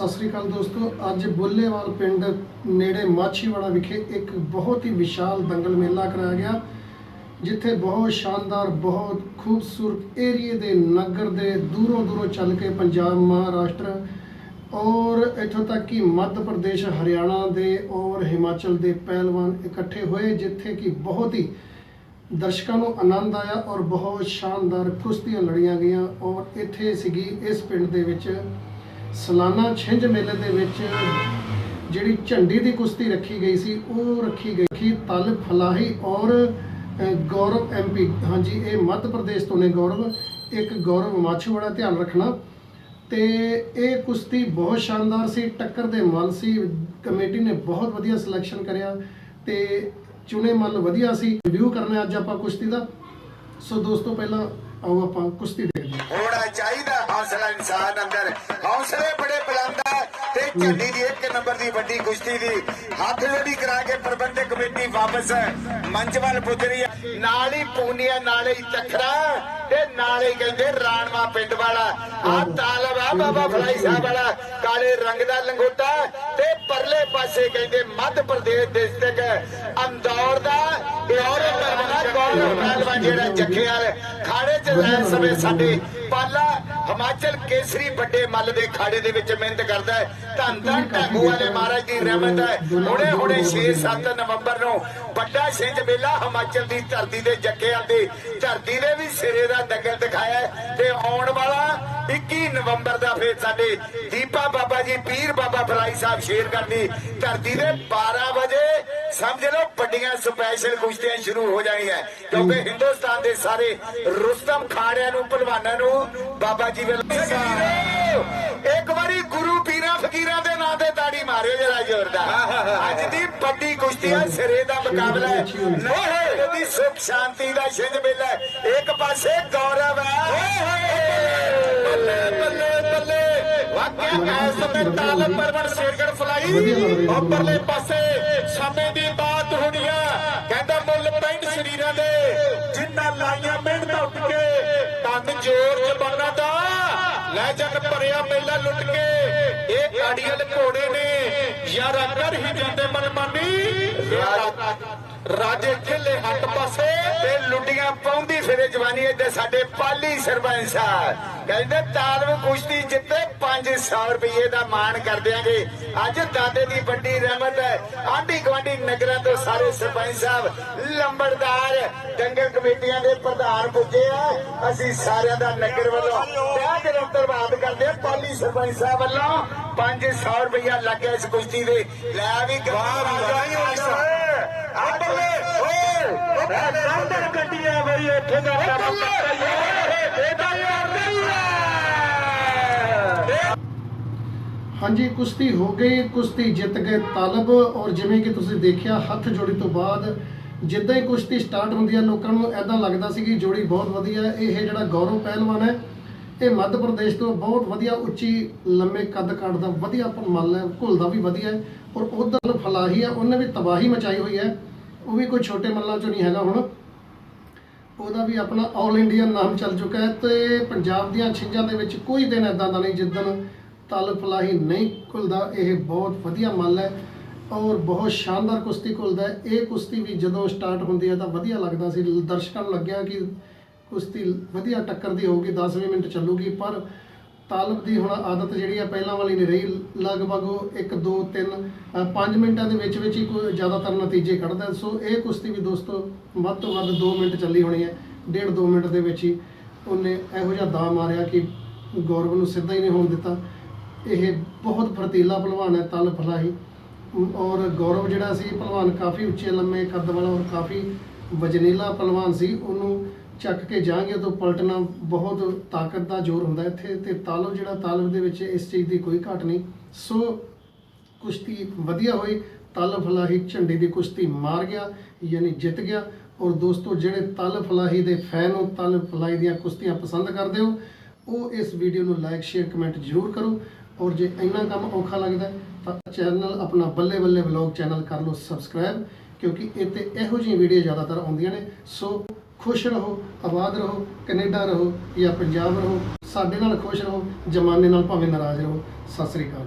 ਸਤਿ ਸ੍ਰੀ ਅਕਾਲ ਦੋਸਤੋ, ਅੱਜ ਬੁੱਲੇਵਾਲ ਪਿੰਡ ਨੇੜੇ ਮਾਛੀਵਾੜਾ ਵਿਖੇ ਇੱਕ ਬਹੁਤ ਹੀ ਵਿਸ਼ਾਲ ਦੰਗਲ ਮੇਲਾ ਕਰਾਇਆ ਗਿਆ, ਜਿੱਥੇ ਬਹੁਤ ਸ਼ਾਨਦਾਰ, ਬਹੁਤ ਖੂਬਸੂਰਤ ਏਰੀਏ ਦੇ ਨਗਰ ਦੇ ਦੂਰੋਂ ਦੂਰੋਂ ਚੱਲ ਕੇ ਪੰਜਾਬ, ਮਹਾਰਾਸ਼ਟਰ ਔਰ ਇੱਥੋਂ ਤੱਕ ਕਿ ਮੱਧ ਪ੍ਰਦੇਸ਼, ਹਰਿਆਣਾ ਦੇ ਔਰ ਹਿਮਾਚਲ ਦੇ ਪਹਿਲਵਾਨ ਇਕੱਠੇ ਹੋਏ, ਜਿੱਥੇ ਕਿ ਬਹੁਤ ਹੀ ਦਰਸ਼ਕਾਂ ਨੂੰ ਆਨੰਦ ਆਇਆ ਔਰ ਬਹੁਤ ਸ਼ਾਨਦਾਰ ਕੁਸ਼ਤੀਆਂ ਲੜੀਆਂ ਗਈਆਂ ਔਰ ਇੱਥੇ ਸੀਗੀ ਇਸ ਪਿੰਡ ਦੇ ਵਿੱਚ ਸਾਲਾਨਾ ਛਿੰਝ ਮੇਲੇ ਦੇ ਵਿੱਚ ਜਿਹੜੀ ਝੰਡੀ ਦੀ ਕੁਸ਼ਤੀ ਰੱਖੀ ਗਈ ਸੀ ਉਹ ਰੱਖੀ ਗਈ ਸੀ ਤਲ ਫਲਾਹੀ ਔਰ ਅ, ਗੌਰਵ ਐਮਪੀ ਹਾਂਜੀ ਇਹ ਮੱਧ ਪ੍ਰਦੇਸ਼ ਤੋਂ ਨੇ ਗੌਰਵ ਇੱਕ ਗੌਰਵ ਮਾਛੂਵਾੜਾ ਧਿਆਨ ਰੱਖਣਾ। ਤੇ ਇਹ ਕੁਸ਼ਤੀ ਬਹੁਤ ਸ਼ਾਨਦਾਰ ਸੀ ਟੱਕਰ ਦੇ ਮੱਲ ਸੀ ਕਮੇਟੀ ਨੇ ਬਹੁਤ ਵਧੀਆ ਸਿਲੈਕਸ਼ਨ ਕਰਿਆ ਤੇ ਚੁਣੇ ਮੱਲ ਵਧੀਆ ਸੀ। ਰਿਵਿਊ ਕਰਨਾ ਅੱਜ ਆਪਾਂ ਕੁਸ਼ਤੀ ਦਾ। ਸੋ ਦੋਸਤੋ ਪਹਿਲਾਂ ਆਓ ਆਪਾਂ ਕੁਸ਼ਤੀ ਦੇਖਦੇ ਹਾਂ। ਹੋਣਾ ਚਾਹੀਦਾ ਹੌਸਲਾ ਇਨਸਾਨ ਅੰਦਰ। ਤੇ ਦੀ ਇੱਕ ਨੰਬਰ ਦੀ ਵੱਡੀ ਕੁਸ਼ਤੀ ਦੀ ਹੱਥ ਜੋੜੀ ਕਰਾ ਕੇ ਪ੍ਰਬੰਧਕ ਕਮੇਟੀ ਵਾਪਸ ਮੰਚ ਵੱਲ ਪੁੱਜ ਰਹੀ ਹੈ ਨਾਲ ਹੀ ਪੂਨੀਆ, ਨਾਲ ਹੀ ਚੱਖਰਾ ਤੇ ਨਾਲ ਕਹਿੰਦੇ ਰਾਣਵਾ ਪਿੰਡ ਵਾਲਾ। ਆ ਤਾਲਬ ਆ ਬਾਬਾ ਫਲਾਈ ਸਾਹਿਬ ਵਾਲਾ, ਕਾਲੇ ਰੰਗ ਦਾ ਲੰਗੋਟਾ ਤੇ ਪਰਲੇ ਪਾਸੇ ਕਹਿੰਦੇ ਮੱਧ ਪ੍ਰਦੇਸ਼ ਡਿਸਟ੍ਰਿਕਟ ਅੰਦੌਰ ਦਾ ਪਿਓਰ ਪਰਵਨਾ ਗੌਰਵ ਪਹਿਲਵਾਨ ਜਿਹੜਾ ਜੱਖੇ ਵਾਲੇ ਖਾੜੇ ਚ ਰਹਿ ਸਮੇਂ ਸਾਡੇ ਪਾਲਾ ਹਿਮਾਚਲ ਕੇਸਰੀ ਵੱਡੇ ਮੱਲ ਦੇ ਖਾੜੇ ਦੇ ਵਿੱਚ ਮਿਹਨਤ ਕਰਦਾ ਹੈ। ਧੰਨ ਧੰਨ ਢਾਗੂ ਵਾਲੇ ਮਹਾਰਾਜ ਦੀ ਰਹਿਮਤ ਹੈ। ਹੁਣੇ ਹੁਣੇ 6-7 ਨਵੰਬਰ ਨੂੰ ਵੱਡਾ ਛਿੰਝ ਮੇਲਾ ਹਿਮਾਚਲ ਦੀ ਧਰਤੀ ਦੇ ਜੱਖਿਆਂ ਦੀ ਧਰਤੀ ਦੇ ਵੀ ਸਿਰੇ ਦਾ ਦੰਗਲ ਦਿਖਾਇਆ ਤੇ ਆਉਣ ਵਾਲਾ 21 ਨਵੰਬਰ ਦਾ ਫੇਰ ਸਾਡੇ ਦੀਪਾ ਬਾਬਾ ਜੀ, ਪੀਰ ਬਾਬਾ ਫਲਾਈ ਸਾਹਿਬ ਸ਼ੇਰ ਕਰਨੀ ਧਰਤੀ ਦੇ 12 ਵਜੇ ਸਮਝ ਲਓ ਵੱਡੀਆਂ ਸਪੈਸ਼ਲ ਕੁਸ਼ਤੀਆਂ ਸ਼ੁਰੂ ਹੋ ਜਾਣੀਆਂ। ਕਿਉਂਕਿ ਹਿੰਦੁਸਤਾਨ ਦੇ ਸਾਰੇ ਰੁਸਤਮ ਖਾੜਿਆਂ ਨੂੰ ਪਹਿਲਵਾਨਾਂ ਨੂੰ ਬਾਬਾ ਜੀ ਵੱਲ ਇੱਕ ਵਾਰੀ ਗੁਰੂ ਪੀਰਾਂ ਫਕੀਰਾਂ ਦੇ ਨਾਂ ਤੇ ਤਾੜੀ ਮਾਰਿਓ ਜਰਾ ਜ਼ੋਰਦਾਰ। ਅੱਜ ਦੀ ਵੱਡੀ ਕੁਸ਼ਤੀ ਹੈ ਸਿਰੇ ਦਾ ਮੁਕਾਬਲਾ ਹੈ। ਲੋਹੇ ਦੀ ਸੁਖ ਸ਼ਾਂਤੀ ਦਾ ਛਿੰਝ ਮੇਲਾ। ਇੱਕ ਪਾਸੇ ਗੌਰਵ ਹੈ ਵਾਕਿਆ ਐਸ ਸਮੇਂ ਤਾਲਬ ਪਰਵਣ ਸ਼ੇਰਗੜ ਫਲਾਈ ਉੱਪਰਲੇ ਪਾਸੇ ਸਮੇਂ ਦੀ ਬਾਤ ਹੋਣੀ ਆ। ਕਹਿੰਦਾ ਮੁੱਲ ਪੈਂਟ ਸ਼ਰੀਰਾਂ ਦੇ, ਜਿੰਨਾ ਲਾਈਆਂ ਮਿਹਨਤਾਂ ਉੱਠ ਕੇ ਤਨ ਜੋਰ ਜ਼ਬਾਨਾਂ ਦਾ। ਲੈ ਜਨ ਭਰਿਆ ਮੇਲਾ ਲੁੱਟ ਕੇ, ਇਹ ਕਾੜੀਅਲ ਘੋੜੇ ਨੇ, ਯਾਰਾ ਕਰ ਹੀ ਜਾਂਦੇ ਮਨਮਾਨੀ। ਰਾਜੇ ਖੇਲੇ ਹੱਟ ਪਾਸੇ। ਤੇ ਲੁੱਡੀਆਂ ਪਾਉਂਦੀ ਫਿਰੇ ਜਵਾਨੀ ਇੱਥੇ ਸਾਡੇ ਪਾਲੀ ਸਰਪੰਚ ਸਾਹਿਬ। ਕਹਿੰਦੇ ਤਾਲਬ ਕੁਸ਼ਤੀ ਜਿੱਤੇ 500 ਰੁਪਏ ਦਾ ਮਾਣ ਕਰ ਦਿਆਂਗੇ। ਅੱਜ ਦਾਦੇ ਦੀ ਵੱਡੀ ਰਹਿਮਤ ਹੈ। ਆਂਢੀ ਗੁਆਂਢੀ ਨਗਰਾਂ ਤੋਂ ਸਾਰੇ ਸਰਪੰਚ ਸਾਹਿਬ ਲੰਬੜਦਾਰ ਡੰਗਰ ਕਮੇਟੀਆਂ ਦੇ ਪ੍ਰਧਾਨ ਪੁੱਜੇ ਆ। ਅਸੀਂ ਸਾਰਿਆਂ ਦਾ ਨਗਰ ਵੱਲੋਂ ਵਿਆਹ ਦੇ ਧੰਨਵਾਦ ਕਰਦੇ ਹਾਂ। ਪਾਲੀ ਸਰਪੰਚ ਸਾਹਿਬ ਵੱਲੋਂ 500 ਰੁਪਇਆ ਲੱਗਿਆ ਇਸ ਕੁਸ਼ਤੀ ਦੇ। ਲੈ ਵੀ ਆਪਲੇ ਓਏ ਨੰਦਰ ਗੱਡੀਆਂ ਬਈ ਉੱਥੇ ਦਾ ਕੰਮ ਇਹਦਾ ਯਾਰ ਨਹੀਂ ਹਾਂਜੀ, ਕੁਸ਼ਤੀ ਹੋ ਗਈ, ਕੁਸ਼ਤੀ ਜਿੱਤ ਗਏ ਤਾਲਬ। ਔਰ ਜਿਵੇਂ ਕਿ ਤੁਸੀਂ ਦੇਖਿਆ, ਹੱਥ ਜੋੜੀ ਤੋਂ ਬਾਅਦ ਜਿੱਦਾਂ ਹੀ ਕੁਸ਼ਤੀ ਸਟਾਰਟ ਹੁੰਦੀ ਹੈ, ਲੋਕਾਂ ਨੂੰ ਐਦਾਂ ਲੱਗਦਾ ਸੀ ਕਿ ਜੋੜੀ ਬਹੁਤ ਵਧੀਆ ਇਹ ਜਿਹੜਾ ਗੌਰਵ ਪਹਿਲਵਾਨ ਹੈ ਇਹ ਮੱਧ ਪ੍ਰਦੇਸ਼ ਤੋਂ ਬਹੁਤ ਵਧੀਆ ਉੱਚੀ, ਲੰਮੇ ਕੱਦ ਕਾਠ ਦਾ ਵਧੀਆ ਮੱਲ ਹੈ ਘੁਲਦਾ ਵੀ ਵਧੀਆ ਹੈ ਔਰ ਉਧਰ ਫਲਾਹੀ ਹੈ, ਉਹਨੇ ਵੀ ਤਬਾਹੀ ਮਚਾਈ ਹੋਈ ਹੈ, ਉਹ ਵੀ ਕੋਈ ਛੋਟੇ ਮੱਲਾਂ ਚੋਂ ਨਹੀਂ ਹੈਗਾ ਹੁਣ। ਉਹਦਾ ਵੀ ਆਪਣਾ 올 ਇੰਡੀਆ ਨਾਮ ਚੱਲ ਚੁੱਕਾ ਹੈ ਤੇ ਪੰਜਾਬ ਦੀਆਂ ਛਿੰਝਾਂ ਦੇ ਵਿੱਚ ਕੋਈ ਦਿਨ ਐਦਾਂ ਦਾ ਨਹੀਂ ਜਿੱਦਣ ਤਲ ਫਲਾਹੀ ਨਹੀਂ ਘੁਲਦਾ, ਇਹ ਬਹੁਤ ਵਧੀਆ ਮੱਲ ਹੈ ਔਰ ਬਹੁਤ ਸ਼ਾਨਦਾਰ ਕੁਸ਼ਤੀ ਘੁਲਦਾ ਹੈ। ਇਹ ਕੁਸ਼ਤੀ ਵੀ ਜਦੋਂ ਸਟਾਰਟ ਹੁੰਦੀ ਹੈ ਤਾਂ ਵਧੀਆ ਲੱਗਦਾ ਸੀ। ਦਰਸ਼ਕਾਂ ਨੂੰ ਲੱਗਿਆ ਕਿ ਕੁਸ਼ਤੀ ਵਧੀਆ ਟੱਕਰ ਦੀ ਹੋਊਗੀ 10 ਮਿੰਟ ਚੱਲੂਗੀ, ਪਰ ਤਾਲਬ ਦੀ ਹੁਣ ਆਦਤ ਜਿਹੜੀ ਆ ਪਹਿਲਾਂ ਵਾਲੀ ਨਹੀਂ ਰਹੀ, ਲਗਭਗ ਉਹ 1 2 3 5 ਮਿੰਟਾਂ ਦੇ ਵਿੱਚ ਵਿੱਚ ਹੀ ਕੋਈ ਜ਼ਿਆਦਾਤਰ ਨਤੀਜੇ ਕੱਢਦਾ। ਸੋ ਇਹ ਕੁਸ਼ਤੀ ਵੀ ਦੋਸਤੋ ਵੱਧ ਤੋਂ ਵੱਧ 2 ਮਿੰਟ ਚੱਲੀ ਹੋਣੀ ਹੈ, ਡੇਢ 2 ਮਿੰਟ ਦੇ ਵਿੱਚ ਹੀ ਉਹਨੇ ਇਹੋ ਜਿਹਾ ਦਾ ਮਾਰਿਆ ਕਿ ਗੌਰਵ ਨੂੰ ਸਿੱਧਾ ਹੀ ਨਹੀਂ ਹੋਣ ਦਿੱਤਾ। ਇਹ ਬਹੁਤ ਫਰਤੀਲਾ ਪਹਿਲਵਾਨ ਹੈ ਤਲ ਫਲਾਹੀ ਔਰ ਗੌਰਵ ਜਿਹੜਾ ਸੀ ਪਹਿਲਵਾਨ ਕਾਫੀ ਉੱਚੇ, ਲੰਮੇ ਕੱਦ ਵਾਲਾ ਔਰ ਕਾਫੀ ਵਜਨੀਲਾ ਪਹਿਲਵਾਨ ਸੀ, ਉਹਨੂੰ ਚੱਕ ਕੇ ਜਾਾਂਗੇ ਤਾਂ ਪਲਟਣਾ ਬਹੁਤ ਤਾਕਤ ਦਾ ਜ਼ੋਰ ਹੁੰਦਾ ਇੱਥੇ ਤੇ ਤਾਲਬ ਜਿਹੜਾ ਤਾਲਬ ਦੇ ਵਿੱਚ ਇਸ ਚੀਜ਼ ਦੀ ਕੋਈ ਘਾਟ ਨਹੀਂ। ਸੋ ਕੁਸ਼ਤੀ ਵਧੀਆ ਹੋਈ ਤਲ ਫਲਾਹੀ ਝੰਡੇ ਦੀ ਕੁਸ਼ਤੀ ਮਾਰ ਗਿਆ, ਯਾਨੀ ਜਿੱਤ ਗਿਆ। ਔਰ ਦੋਸਤੋ, ਜਿਹੜੇ ਤਲ ਫਲਾਹੀ ਦੇ ਫੈਨ ਹੋ ਤਲ ਫਲਾਹੀ ਦੀਆਂ ਕੁਸ਼ਤੀਆਂ ਪਸੰਦ ਕਰਦੇ ਹੋ, ਉਹ ਇਸ ਵੀਡੀਓ ਨੂੰ ਲਾਈਕ ਸ਼ੇਅਰ ਕਮੈਂਟ ਜ਼ਰੂਰ ਕਰੋ। ਔਰ ਜੇ ਇੰਨਾ ਕੰਮ ਔਖਾ ਲੱਗਦਾ ਤਾਂ ਚੈਨਲ ਆਪਣਾ ਬੱਲੇ ਬੱਲੇ ਵਲੌਗ ਚੈਨਲ ਕਰ ਲਓ ਸਬਸਕ੍ਰਾਈਬ ਕਿਉਂਕਿ ਇੱਥੇ ਇਹੋ ਜਿਹੀਆਂ ਵੀਡੀਓ ਜ਼ਿਆਦਾਤਰ ਆਉਂਦੀਆਂ ਨੇ। ਸੋ ਖੁਸ਼ ਰਹੋ, ਆਬਾਦ ਰਹੋ, ਕੈਨੇਡਾ ਰਹੋ ਜਾਂ ਪੰਜਾਬ ਰਹੋ, ਸਾਡੇ ਨਾਲ ਖੁਸ਼ ਰਹੋ, ਜਮਾਨੇ ਨਾਲ ਭਾਵੇਂ ਨਾਰਾਜ਼ ਰਹੋ। ਸਤਿ ਸ੍ਰੀ ਅਕਾਲ।